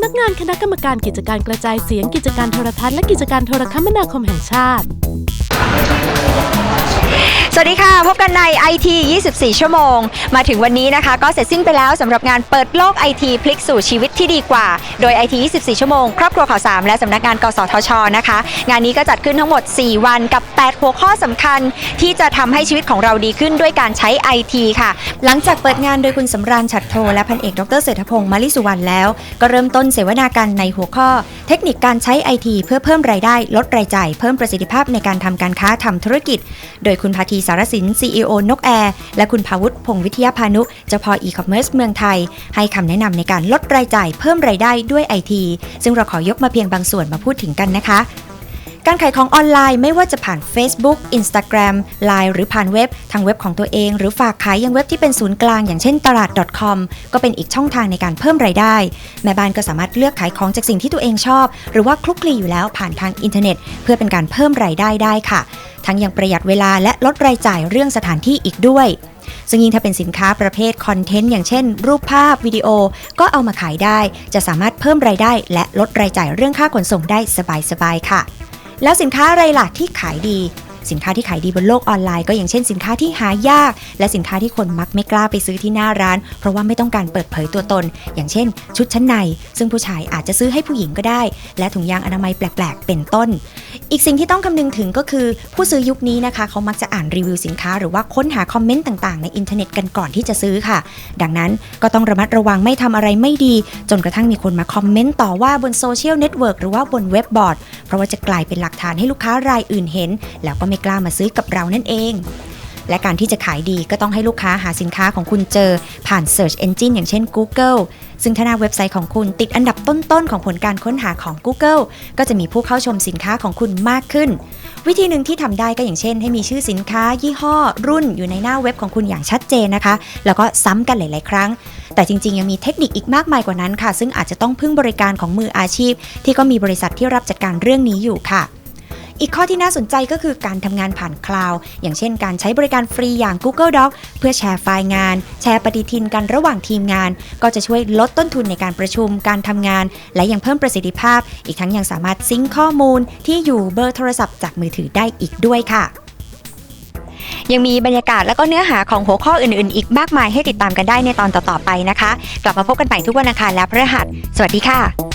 พนักงานคณะกรรมการกิจการกระจายเสียงกิจการโทรทัศน์และกิจการโทรคมนาคมแห่งชาติ วัสดีค่ะ พบกันใน IT 24 ชั่วโมง มาถึงวันนี้นะคะ ก็เสร็จสิ้นไปแล้วสำหรับงานเปิดโลก IT พลิกสู่ชีวิตที่ดีกว่า โดย IT 24 ชั่วโมง ครอบครัวข่าวสามและสำนักงานกสทชนะคะ งานนี้ก็จัดขึ้นทั้งหมด 4 วันกับ 8 หัวข้อสำคัญ ที่จะทำให้ชีวิตของเราดีขึ้นด้วยการใช้ IT ค่ะ หลังจากเปิดงานโดยคุณสำราญฉัตรโทและพันเอกดรเศรษฐพงศ์มาลิสุวรรณแล้ว ก็เริ่มต้นเสวนากันในหัวข้อ เทคนิคการใช้ IT เพื่อเพิ่มรายได้ ลดรายจ่าย เพิ่มประสิทธิภาพในการทำการค้าทำธุรกิจ โดยคุณพาทีสารสิน CEO นกแอร์ และคุณภาวุฒิพงศ์วิทยาพานุ เจ้าพ่ออีคอมเมิร์ซเมืองไทย ให้คำแนะนำในการลดรายจ่ายเพิ่มรายได้ด้วยไอทีซึ่งเราขอยกมาเพียงบางส่วนมาพูดถึงกันนะคะ การขายของออนไลน์ไม่ว่าจะผ่าน Facebook Instagram Line หรือผ่านเว็บ ทางเว็บของตัวเอง หรือฝากขายยังเว็บที่เป็นศูนย์กลางอย่างเช่นตลาด .com ก็เป็นอีกช่องทางในการเพิ่มรายได้ แม่บ้านก็สามารถเลือกขายของจากสิ่งที่ตัวเองชอบ หรือว่าคลุกคลีอยู่แล้วผ่านทางอินเทอร์เน็ต เพื่อเป็นการเพิ่มรายได้ได้ค่ะ ทั้งยังประหยัดเวลาและลดรายจ่ายเรื่องสถานที่อีกด้วยซึ่งยิ่งถ้าเป็นสินค้าประเภทคอนเทนต์อย่างเช่น รูปภาพวิดีโอก็เอามาขายได้ จะสามารถเพิ่มรายได้ และลดรายจ่ายเรื่องค่าขนส่งได้สบายๆค่ะ แล้วสินค้าอะไรล่ะที่ขายดี สินค้าที่ขายดีบนโลกออนไลน์ก็อย่างเช่นสินค้าที่หายาก และสินค้าที่คนมักไม่กล้าไปซื้อที่หน้าร้าน เพราะว่าไม่ต้องการเปิดเผยตัวตน อย่างเช่น ชุดชั้นใน ซึ่งผู้ชายอาจจะซื้อให้ผู้หญิงก็ได้ และถุงยางอนามัยแปลกๆ เป็นต้น อีกสิ่งที่ต้องคำนึงถึงก็คือ ผู้ซื้อยุคนี้นะคะ เขามักจะอ่านรีวิวสินค้าหรือว่าค้นหาคอมเมนต์ต่างๆ ในอินเทอร์เน็ตกันก่อนที่จะซื้อค่ะ ดังนั้นก็ต้องระมัดระวังไม่ทำอะไรไม่ดี จนกระทั่งมีคนมาคอมเมนต์ต่อว่าบนโซเชียลเน็ตเวิร์กหรือว่าบนเว็บบอร์ดเพราะว่าจะกลายเป็นหลักฐานให้ลูกค้ารายอื่นเห็น แล้วก็ไม่กล้ามาซื้อกับเรานั่นเอง และการที่จะขายดีก็ต้องให้ลูกค้าหาสินค้าของคุณเจอผ่าน Search Engine อย่างเช่น Google ซึ่งถ้าหน้าเว็บไซต์ของคุณติดอันดับต้นๆ ของผลการค้นหาของ Google ก็จะมีผู้เข้าชมสินค้าของคุณมากขึ้น วิธีหนึ่งที่ทำได้ก็อย่างเช่น ให้มีชื่อสินค้า ยี่ห้อ รุ่นอยู่ในหน้าเว็บของคุณอย่างชัดเจนนะคะ แล้วก็ซ้ำกันหลาย ๆ ครั้ง แต่จริง ๆ ยังมีเทคนิคอีกมากมายกว่านั้นค่ะ ซึ่งอาจจะต้องพึ่งบริการของมืออาชีพ ที่ก็มีบริษัทที่รับจัดการเรื่องนี้อยู่ค่ะ อีกข้อที่น่าสนใจก็คือการทำงานผ่านคลาวด์อย่างเช่นการใช้บริการฟรีอย่าง Google Doc เพื่อแชร์ไฟล์งาน แชร์ปฏิทินกันระหว่างทีมงาน ก็จะช่วยลดต้นทุนในการประชุมการทำงาน และยังเพิ่มประสิทธิภาพ อีกทั้งยังสามารถซิงค์ข้อมูลที่อยู่เบอร์โทรศัพท์จากมือถือได้อีกด้วยค่ะยังมีบรรยากาศและก็เนื้อหาของหัวข้ออื่นๆ อีกมากมายให้ติดตามกันได้ในตอนต่อๆไปนะคะ กลับมาพบกันใหม่ทุกวันอังคารและพฤหัส สวัสดีค่ะ